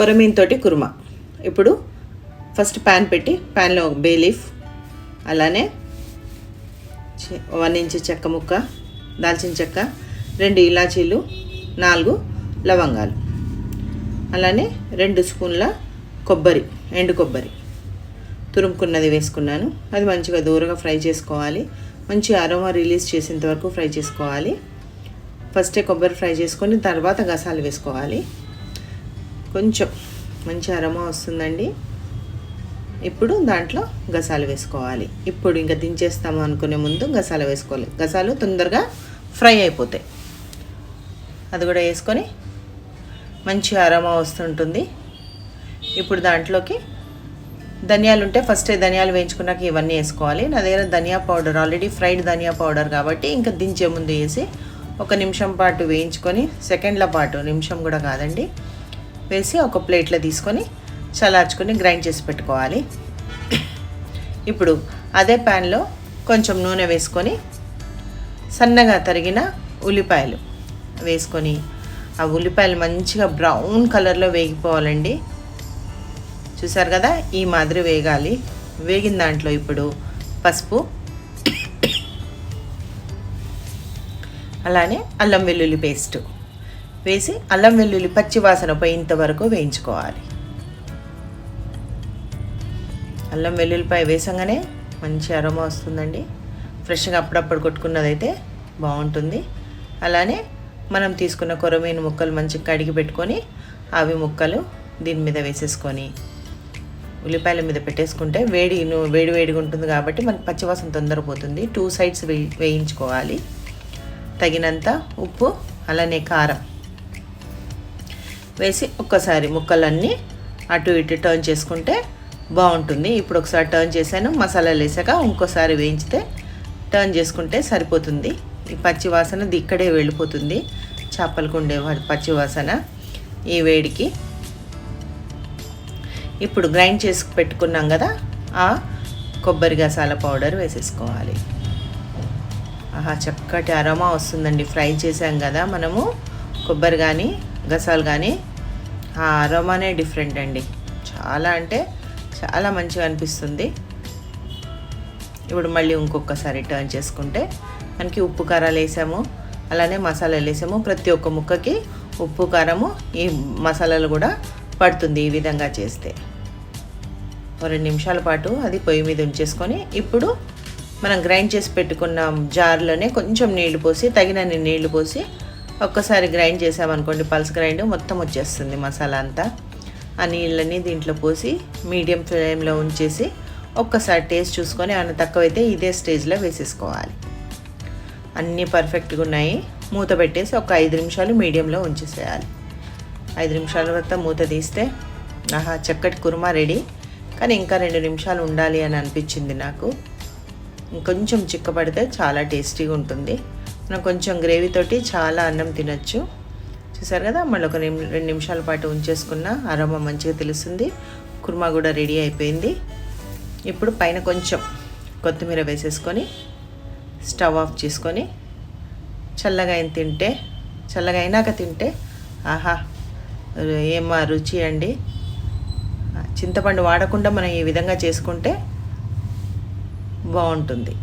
కొరమీన్ తోటి కుర్మా. ఇప్పుడు first pan పెట్టి ప్యాన్లో ఒక బే లీఫ్ అలానే వన్ ఇంచ్ చెక్క ముక్క దాల్చిన చెక్క రెండు ఇలాచీలు నాలుగు లవంగాలు. అలానే రెండు స్పూన్ల కొబ్బరి ఎండు కొబ్బరి. తురుముకున్నది వేసుకున్నాను. అది మంచిగా దూరగా ఫ్రై చేసుకోవాలి. మంచి అరోమా రిలీజ్ చేసేంత వరకు ఫ్రై చేసుకోవాలి. ఫస్టే కొబ్బరి ఫ్రై చేసుకొని తర్వాత గసాలు వేసుకోవాలి. కొంచెం మంచి అరమా వస్తుందండి. ఇప్పుడు దాంట్లో గసాలు వేసుకోవాలి. ఇప్పుడు ఇంకా దించేస్తాము అనుకునే ముందు గసాలు వేసుకోవాలి. గసాలు తొందరగా ఫ్రై అయిపోతాయి. అది కూడా వేసుకొని మంచి అరమా వస్తుంటుంది. ఇప్పుడు దాంట్లోకి ధనియాలు ఉంటే ఫస్ట్ ధనియాలు వేయించుకున్నాక ఇవన్నీ వేసుకోవాలి. నా దగ్గర ధనియా పౌడర్ ఆల్రెడీ ఫ్రైడ్ ధనియా పౌడర్ కాబట్టి ఇంకా దించే ముందు వేసి ఒక నిమిషం పాటు వేయించుకొని సెకండ్ల పాటు నిమిషం కూడా కాదండి వేసి ఒక ప్లేట్లో తీసుకొని చల్లార్చుకొని గ్రైండ్ చేసి పెట్టుకోవాలి. ఇప్పుడు అదే ప్యాన్లో కొంచెం నూనె వేసుకొని సన్నగా తరిగిన ఉల్లిపాయలు వేసుకొని ఆ ఉల్లిపాయలు మంచిగా బ్రౌన్ కలర్లో వేగిపోవాలండి. చూసారు కదా? ఈ మాదిరి వేగాలి. వేగిన దాంట్లో ఇప్పుడు పసుపు అలానే అల్లం వెల్లుల్లి పేస్టు. వేసి అల్లం వెల్లుల్లి పచ్చి వాసన పోయేంత వరకు వేయించుకోవాలి. అల్లం వెల్లుల్లిపాయ వేసంగానే మంచి అరోమా వస్తుందండి. ఫ్రెష్గా అప్పుడప్పుడు కొట్టుకున్నదైతే బాగుంటుంది. అలానే మనం తీసుకున్న కొరమీను ముక్కలు మంచిగా కడిగి పెట్టుకొని అవి ముక్కలు దీని మీద వేసేసుకొని ఉల్లిపాయల మీద పెట్టేసుకుంటే వేడి వేడి వేడిగా ఉంటుంది కాబట్టి మనకి పచ్చివాసన తొందర పోతుంది. టూ సైడ్స్ వే వేయించుకోవాలి. తగినంత ఉప్పు అలానే కారం వేసి ఒక్కసారి ముక్కలన్నీ అటు ఇటు టర్న్ చేసుకుంటే బాగుంటుంది. ఇప్పుడు ఒకసారి టర్న్ చేశాను మసాలాలు వేసాక ఇంకోసారి వేయించితే టర్న్ చేసుకుంటే సరిపోతుంది. ఈ పచ్చి వాసన ఇక్కడే వెళ్ళిపోతుంది. చేపలకు ఉండే పచ్చి వాసన ఈ వేడికి. ఇప్పుడు గ్రైండ్ చేసి పెట్టుకున్నాం కదా ఆ కొబ్బరి గసాల పౌడర్ వేసేసుకోవాలి. ఆహా చక్కటి అరోమా వస్తుందండి. ఫ్రై చేసాం కదా మనము కొబ్బరి కానీ గసాలు కానీ ఆ అరోమానే డిఫరెంట్ అండి. చాలా అంటే చాలా మంచిగా అనిపిస్తుంది. ఇప్పుడు మళ్ళీ ఇంకొకసారి టర్న్ చేసుకుంటే మనకి ఉప్పు కారాలు వేసాము అలానే మసాలాలు వేసాము. ప్రతి ఒక్క ముక్కకి ఉప్పు కారము ఈ మసాలాలు కూడా పడుతుంది ఈ విధంగా చేస్తే. రెండు నిమిషాల పాటు అది పొయ్యి మీద ఉంచేసుకొని ఇప్పుడు మనం గ్రైండ్ చేసి పెట్టుకున్న జార్లోనే కొంచెం నీళ్ళు పోసి తగినన్ని నీళ్ళు పోసి ఒక్కసారి గ్రైండ్ చేసామనుకోండి పల్స్ గ్రైండ్ మొత్తం వచ్చేస్తుంది మసాలా అంతా. ఆ నీళ్ళని దీంట్లో పోసి మీడియం ఫ్లేమ్లో ఉంచేసి ఒక్కసారి టేస్ట్ చూసుకొని ఏమైనా తక్కువైతే ఇదే స్టేజ్లో వేసేసుకోవాలి. అన్నీ పర్ఫెక్ట్గా ఉన్నాయి. మూత పెట్టేసి ఒక ఐదు నిమిషాలు మీడియంలో ఉంచేసేయాలి. ఐదు నిమిషాల తర్వాత మూత తీస్తే ఆహా చక్కటి కుర్మా రెడీ. కానీ ఇంకా రెండు నిమిషాలు ఉండాలి అని అనిపించింది నాకు. ఇంకొంచెం చిక్కపడితే చాలా టేస్టీగా ఉంటుంది. మనం కొంచెం గ్రేవీతోటి చాలా అన్నం తినచ్చు. చూసారు కదా మళ్ళీ ఒక రెండు నిమిషాల పాటు ఉంచేసుకున్న అరోమా మంచిగా తెలుస్తుంది. కుర్మా కూడా రెడీ అయిపోయింది. ఇప్పుడు పైన కొంచెం కొత్తిమీర వేసేసుకొని స్టవ్ ఆఫ్ చేసుకొని చల్లగా అయిన తింటే చల్లగా అయినాక తింటే ఆహా ఏమా రుచి అండి. చింతపండు వాడకుండా మనం ఈ విధంగా చేసుకుంటే బాగుంటుంది.